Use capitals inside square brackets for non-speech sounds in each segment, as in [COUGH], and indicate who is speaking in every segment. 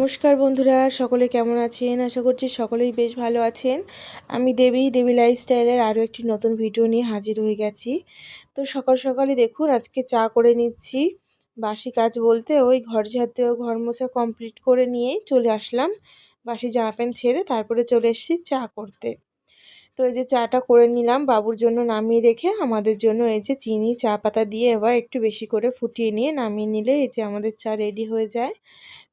Speaker 1: নমস্কার বন্ধুরা, সকলে কেমন আছেন? আশা করছি সকলেই বেশ ভালো আছেন। আমি দেবী দেবী লাইফস্টাইলের আরও একটি নতুন ভিডিও নিয়ে হাজির হয়ে গেছি। তো সকাল সকালে দেখুন, আজকে চা করে নিচ্ছি। বাসি কাজ বলতে ওই ঘর ঝাড়তে ও ঘর মোছা কমপ্লিট করে নিয়েই চলে আসলাম। বাসি জামা প্যান্ট ছেড়ে তারপরে চলে এসেছি চা করতে। তো এই যে চাটা করে নিলাম বাবুর জন্য নামিয়ে রেখে, আমাদের জন্য এই যে চিনি, চা পাতা দিয়ে এবার একটু বেশি করে ফুটিয়ে নিয়ে নামিয়ে নিলে এই যে আমাদের চা রেডি হয়ে যায়।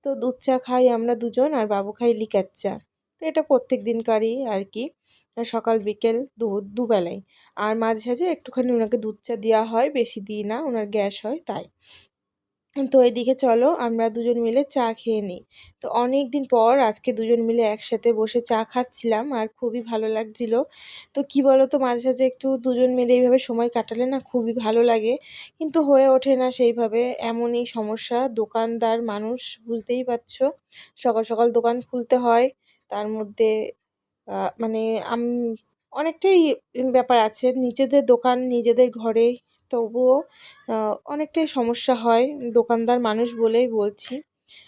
Speaker 1: তো দুধ চা খাই আমরা দুজন আর বাবু খাই লিকার চা। তো এটা প্রত্যেক দিনকারই আর কি সকাল, বিকেল, দুধ, দুবেলাই। আর মাঝে সাঝে একটুখানি ওনাকে দুধ চা দেওয়া হয়, বেশি দিই না, ওনার গ্যাস হয়, তাই। তো এদিকে চলো, আমরা দুজন মিলে চা খেয়ে নিই। তো অনেক দিন পর আজকে দুজন মিলে একসাথে বসে চা খাচ্ছিলাম আর খুবই ভালো লাগছিল। তো কি বলো তো মাঝে সাঝে একটু দুজন মিলে এইভাবে সময় কাটালে না খুবই ভালো লাগে। কিন্তু হয়ে ওঠে না সেইভাবে, এমনই সমস্যা। দোকানদার মানুষ, বুঝতেই পারছ, সকাল সকাল দোকান খুলতে হয়। তার মধ্যে মানে আমি, অনেকটাই ব্যাপার আছে। নিজেদের দোকান, নিজেদের ঘরে তবুও অনেকটাই সমস্যা হয় দোকানদার মানুষ বলেই বলছি।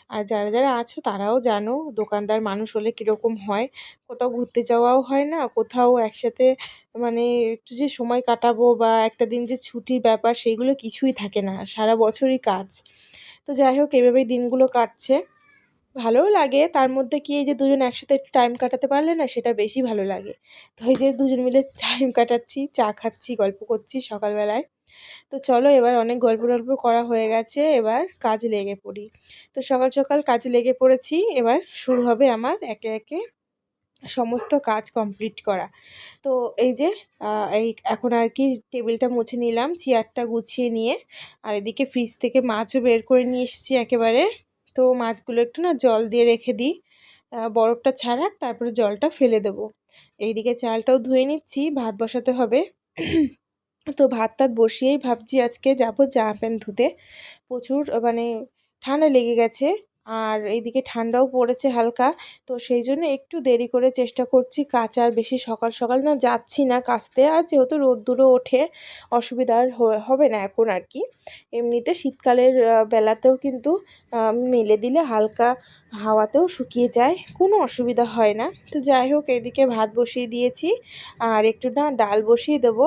Speaker 1: আর যারা যারা আছো তারাও জানো দোকানদার মানুষ হলে কীরকম হয়। কোথাও ঘুরতে যাওয়াও হয় না, কোথাও একসাথে মানে একটু যে সময় কাটাবো বা একটা দিন যে ছুটির ব্যাপার, সেইগুলো কিছুই থাকে না, সারা বছরই কাজ। তো যাই হোক, এভাবেই দিনগুলো কাটছে। ভালোও লাগে। তার মধ্যে কি এই যে দুজন একসাথে একটু টাইম কাটাতে পারলে না সেটা বেশি ভালো লাগে। তো এই যে দুজন মিলে [LAUGHS] টাইম কাটাচ্ছি, চা খাচ্ছি, গল্প করছি সকালবেলায়। তো চলো এবার অনেক গল্প টল্প করা হয়ে গেছে, এবার কাজ লেগে পড়ি। তো সকাল সকাল কাজ লেগে পড়েছি, এবার শুরু হবে আমার একে একে সমস্ত কাজ কমপ্লিট করা। তো এই যে এই এখন আর কি টেবিলটা মুছে নিলাম চেয়ারটা গুছিয়ে নিয়ে, আর এদিকে ফ্রিজ থেকে মাছও বের করে নিয়ে এসেছি একেবারে। তো মাছগুলো একটু না জল দিয়ে রেখে দিই। বরফটা ছাড়াক, তারপরে জলটা ফেলে দেবো। এইদিকে চালটাও ধুয়ে নিচ্ছি, ভাত বসাতে হবে। তো ভাত টাত বসিয়েই ভাবছি আজকে যাব জামা প্যান্ট ধুতে। প্রচুর মানে ঠান্ডা লেগে গেছে। আর এইদিকে ঠান্ডাও পড়েছে হালকা। তো সেই জন্য একটু দেরি করে চেষ্টা করছি কাচার বেশি সকাল সকাল না যাচ্ছি না কাচতে আর যেহেতু রোদ্দুরও ওঠে অসুবিধার হবে না এখন আর কি। এমনিতে শীতকালের বেলাতেও কিন্তু মেলে দিলে হালকা হাওয়াতেও শুকিয়ে যায়, কোনো অসুবিধা হয় না। তো যাই হোক, এদিকে ভাত বসিয়ে দিয়েছি। আর একটু না ডাল বসিয়ে দেবো।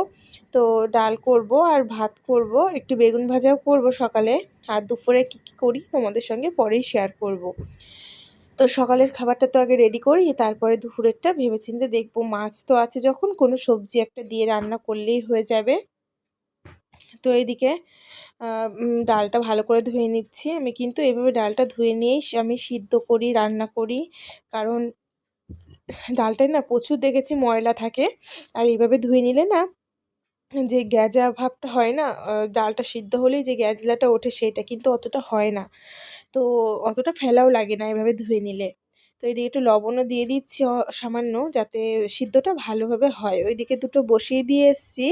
Speaker 1: তো ডাল করব আর ভাত করব, একটু বেগুন ভাজাও করব সকালে। আর দুপুরে কী কী করি তোমাদের সঙ্গে পরেই শেয়ার করব। তো সকালের খাবারটা তো আগে রেডি করি, তারপরে দুপুরেরটা ভেবেচিন্তে দেখব। মাছ তো আছে যখন, কোনো সবজি একটা দিয়ে রান্না করলেই হয়ে যাবে। তো এইদিকে ডালটা ভালো করে ধুয়ে নিচ্ছি। আমি কিন্তু এভাবে ডালটা ধুয়ে নিয়েই আমি সিদ্ধ করি, রান্না করি। কারণ, ডালটায় না প্রচুর দেখেছি ময়লা থাকে। আর এইভাবে ধুয়ে নিলে না যে গ্যাজা ভাবটা হয় না ডালটা সিদ্ধ হলেই যে গ্যাজলাটা ওঠে সেটা কিন্তু অতটা হয় না। তো অতটা ফেলাও লাগে না এভাবে ধুয়ে নিলে। তো এইদিকে একটু লবণও দিয়ে দিচ্ছি সামান্য যাতে সিদ্ধটা ভালোভাবে হয়। ওইদিকে দুটো বসিয়ে দিয়ে এসছি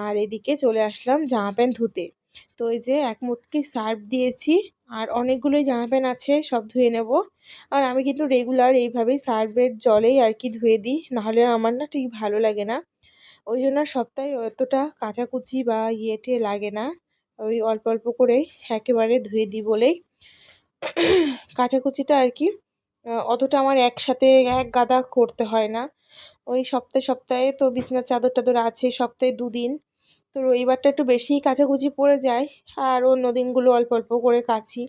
Speaker 1: আর এদিকে চলে আসলাম জামা প্যান্ট ধুতে। তো এই যে এক মুটকি সার্ফ দিয়েছি আর অনেকগুলোই জামা প্যান্ট আছে, সব ধুয়ে নেব। আর আমি কিন্তু রেগুলার এইভাবেই সার্ফের জলেই আর কি ধুয়ে দিই, নাহলে আমার না ঠিক ভালো লাগে না। ওই জন্য সপ্তাহে অতটা কাচাকুচি বা ইয়েটে লাগে না। ওই অল্প অল্প করেই একেবারে ধুয়ে দিই বলেই। কাচাকুচিটা আর কি অতটা আমার একসাথে এক গাদা করতে হয় না। ওই সপ্তাহে সপ্তাহে তো বিছনার চাদর টাদর আছে, সপ্তাহে দুদিন। তো রবিবারটা একটু বেশিই কাচাকুচি পড়ে যায় আর অন্য দিনগুলো অল্প অল্প করে কাছি।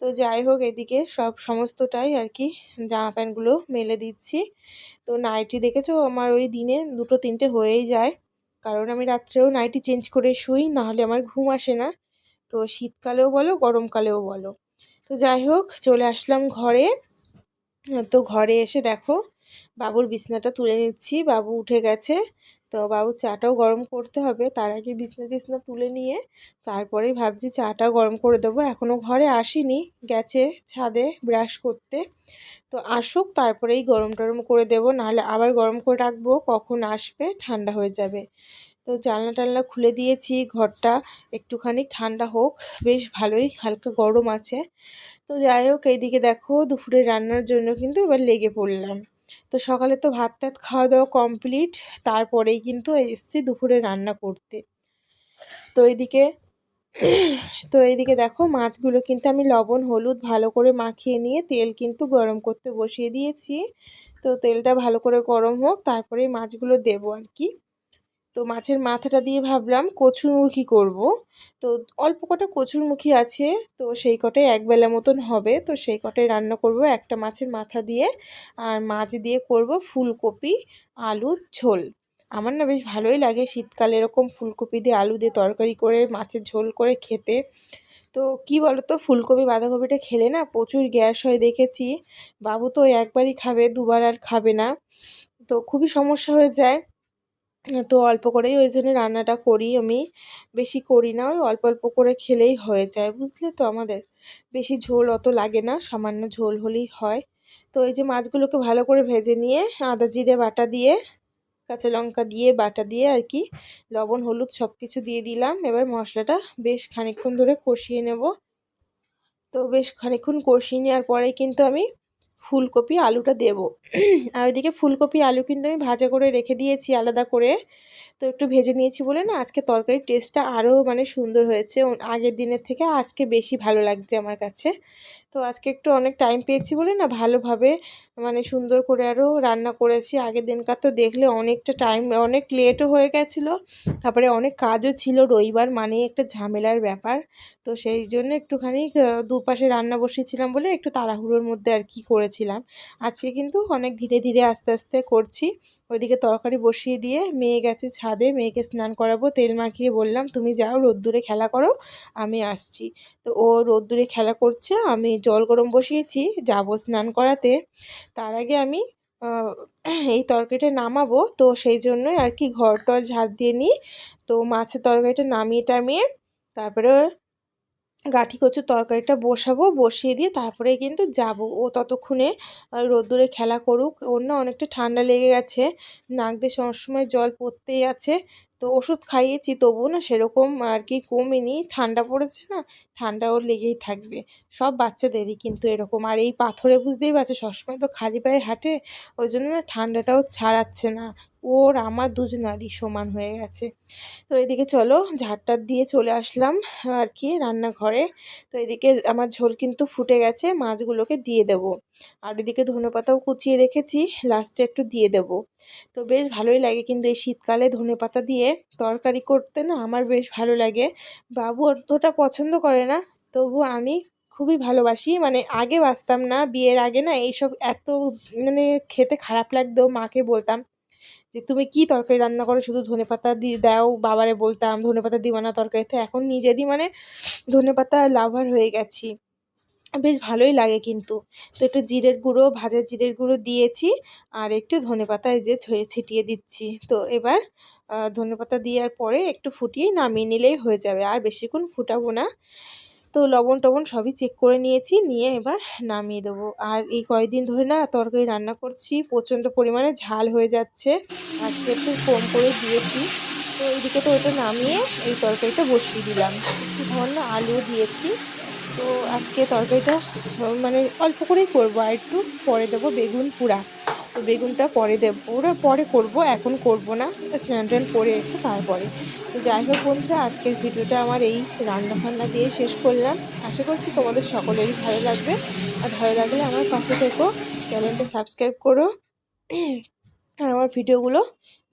Speaker 1: তো যাই হোক, এদিকে সব সমস্তটাই আর কি জামা প্যান্টগুলো মেলে দিচ্ছি। তো নাইটি দেখেছ? আমার ওই দিনে দুটো তিনটে হয়েই যায়। কারণ আমি রাত্রেও নাইটি চেঞ্জ করে শুই, নাহলে আমার ঘুম আসে না। তো শীতকালেও বলো, গরমকালেও বলো। তো যাই হোক, চলে আসলাম ঘরে। তো ঘরে এসে দেখো, বাবুর বিছনাটা তুলে নিচ্ছি। বাবু উঠে গেছে। তো বাবু চাটাও গরম করতে হবে। তার আগে বিছনা টিছনা তুলে নিয়ে তারপরেই ভাবছি চাটা গরম করে দেবো। এখনও ঘরে আসিনি গেছে ছাদে ব্রাশ করতে। তো আসুক তারপরেই গরম টরম করে দেবো। নাহলে আবার গরম করে রাখব। কখন আসবে? ঠান্ডা হয়ে যাবে। তো জানলা টালনা খুলে দিয়েছি। ঘরটা একটুখানি ঠান্ডা হোক। বেশ ভালোই হালকা গরম আছে। তো যাই হোক, এইদিকে দেখো দুপুরে রান্নার জন্য কিন্তু এবার লেগে পড়লাম। তো সকালে তো ভাত টাত খাওয়া দাওয়া কমপ্লিট তারপরেই কিন্তু এসছি দুপুরে রান্না করতে। তো এদিকে তো এইদিকে দেখো মাছগুলো কিন্তু আমি লবণ, হলুদ ভালো করে মাখিয়ে নিয়ে তেল কিন্তু গরম করতে বসিয়ে দিয়েছি। তো তেলটা ভালো করে গরম হোক তারপরে মাছগুলো দেবো আর কি। তো মাছের মাথাটা দিয়ে ভাবলাম কচুরমুখী করব। তো অল্প কটা কচুরমুখী আছে, তো সেই কটাই একবেলা মতন হবে। তো সেই কটাই রান্না করব, একটা মাছের মাথা দিয়ে। আর মাছ দিয়ে করব ফুলকপি আলুর ঝোল। আমার না বেশ ভালোই লাগে শীতকালে এরকম ফুলকপি দিয়ে আলু দিয়ে তরকারি করে, মাছের ঝোল করে খেতে। তো কি বলো তো ফুলকপি, বাঁধাকপিটা খেলে না প্রচুর গ্যাস হয় দেখেছি। বাবু তো একবারই খাবে, দুবার আর খাবে না। তো খুবই সমস্যা হয়ে যায়। তো অল্প করেই ওই জন্য রান্নাটা করি আমি। বেশি করি না, ওই অল্প অল্প করে খেলেই হয়ে যায়, বুঝলে তো আমাদের। বেশি ঝোল অত লাগে না, সামান্য ঝোল হলেই হয়। তো এই যে মাছগুলোকে ভালো করে ভেজে নিয়ে আদা, জিরে, বাটা দিয়ে, কাঁচা লঙ্কা দিয়ে, বাটা দিয়ে আর কি, লবণ, হলুদ সব কিছু দিয়ে দিলাম। এবার মশলাটা বেশ খানিকক্ষণ ধরে কষিয়ে নেব। তো বেশ খানিকক্ষণ কষিয়ে নেওয়ার পরে কিন্তু আমি ফুলকপি আলুটা দেব। আর ওইদিকে ফুলকপি আলু কিন্তু আমি ভাজা করে রেখে দিয়েছি আলাদা করে। তো একটু ভেজে নিয়েছি বলে না, আজকে তরকারির টেস্টটা আরও মানে সুন্দর হয়েছে। আগের দিনের থেকে আজকে বেশি ভালো লাগছে আমার কাছে। তো আজকে একটু অনেক টাইম পেয়েছি বলে না ভালোভাবে মানে সুন্দর করে আরও রান্না করেছি। আগের দিনকার তো দেখলে অনেকটা টাইম অনেক লেটও হয়ে গেছিল। তারপরে অনেক কাজও ছিল রবিবার মানে একটা ঝামেলার ব্যাপার। তো সেই জন্য একটুখানি দুপাশে রান্না বসিয়েছিলাম বলে একটু তাড়াহুড়োর মধ্যে আর কি করেছিলাম। আজকে কিন্তু অনেক ধীরে ধীরে আস্তে আস্তে করছি। ওইদিকে তরকারি বসিয়ে দিয়ে মেয়ে গেছে ছাদে, মেয়েকে স্নান করাবো, তেল মাখিয়ে বললাম, তুমি যাও রোদ্দুরে খেলা করো, আমি আসছি। তো ও রোদ্দুরে খেলা করছে, আমি জল গরম বসিয়েছি, যাব স্নান করাতে। তার আগে আমি এই তরকারিটা নামাবো। তো সেই জন্যই আর কি ঘর টর ঝাড় দিয়ে নিই। তো মাছের তরকারিটা নামিয়ে টামিয়ে তারপরে গাঠি কচুর তরকারিটা বসাবো, বসিয়ে দিয়ে তারপরে কিন্তু যাব। ও ততক্ষণে রোদ্দুরে খেলা করুক। ওর না অনেকটা ঠান্ডা লেগে গেছে। নাক দিয়ে সবসময় জল পড়তেই আছে। তো ওষুধ খাইয়েছি তবু না সেরকম আর কি কমেনি। ঠান্ডা পড়েছে না, ঠান্ডা ওর লেগেই থাকবে। সব বাচ্চাদেরই কিন্তু এরকম। আর এই পাথরে বুঝতেই পারছ, সবসময় তো খালি পায়ে হাঁটে, ওই জন্য না ঠান্ডাটাও ছাড়াচ্ছে না। ওর, আমার দুজনারই সমান হয়ে গেছে। তো এদিকে চলো ঝাড়টার দিয়ে চলে আসলাম আর কি রান্নাঘরে। তো এদিকে আমার ঝোল কিন্তু ফুটে গেছে, মাছগুলোকে দিয়ে দেব। আর এদিকে ধনেপাতাও কুচিয়ে রেখেছি, লাস্টে একটু দিয়ে দেব। তো বেশ ভালোই লাগে। কিন্তু এই শীতকালে ধনে পাতা দিয়ে তরকারি করতে না আমার বেশ ভালো লাগে। বাবু অতটা পছন্দ করে না। তবু আমি খুবই ভালোবাসি। মানে আগে বাঁচতাম না, বিয়ের আগে না এইসব এত মানে খেতে খারাপ লাগতো, মাকে বলতাম যে, তুমি কি তরকারি রান্না করো? শুধু ধনে পাতা দিয়ে দাও। বাবারে বলতাম, ধনে পাতা দিবা না তরকারিতে। এখন নিজেরই মানে ধনে পাতা লাভার হয়ে গেছি। বেশ ভালোই লাগে কিন্তু। তো একটু জিরের গুঁড়ো, ভাজা জিরের গুঁড়ো দিয়েছি আর একটু ধনে পাতা যে ছিটিয়ে দিচ্ছি। তো এবার ধনে পাতা দেওয়ার পরে একটু ফুটিয়ে নামিয়ে নিলেই হয়ে যাবে, আর বেশিক্ষণ ফুটাবো না। তো লবণ টবণ সবই চেক করে নিয়েছি, নিয়ে এবার নামিয়ে দেবো। আর এই কয়েকদিন ধরে না তরকারি রান্না করছি, প্রচণ্ড পরিমাণে ঝাল হয়ে যাচ্ছে। আজকে একটু কম করে দিয়েছি। তো এইদিকে তো ওটা নামিয়ে এই তরকারিটা বসিয়ে দিলাম। ধরুন আলু দিয়েছি। তো আজকে তরকারিটা মানে অল্প করেই করব, আর একটু পরে দেবো বেগুন পুরা। তো বেগুনটা পরে দেবো ওরা পরে করব, এখন করব না। স্নান টান করে এসে তারপরে। তো যাই হোক বন্ধুরা, আজকের ভিডিওটা আমার এই রান্না ফান্না দিয়ে শেষ করলাম। আশা করছি তোমাদের সকলেরই ভালো লাগবে। আর ভালো লাগলে আমার পাশে থেকো, চ্যানেলটা সাবস্ক্রাইব করো, আর আমার ভিডিওগুলো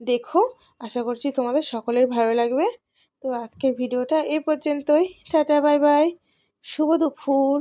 Speaker 1: দেখো। আশা করছি তোমাদের সকলের ভালো লাগবে। তো আজকের ভিডিওটা এই পর্যন্তই। Tata, bye bye. শুভ দুপুর।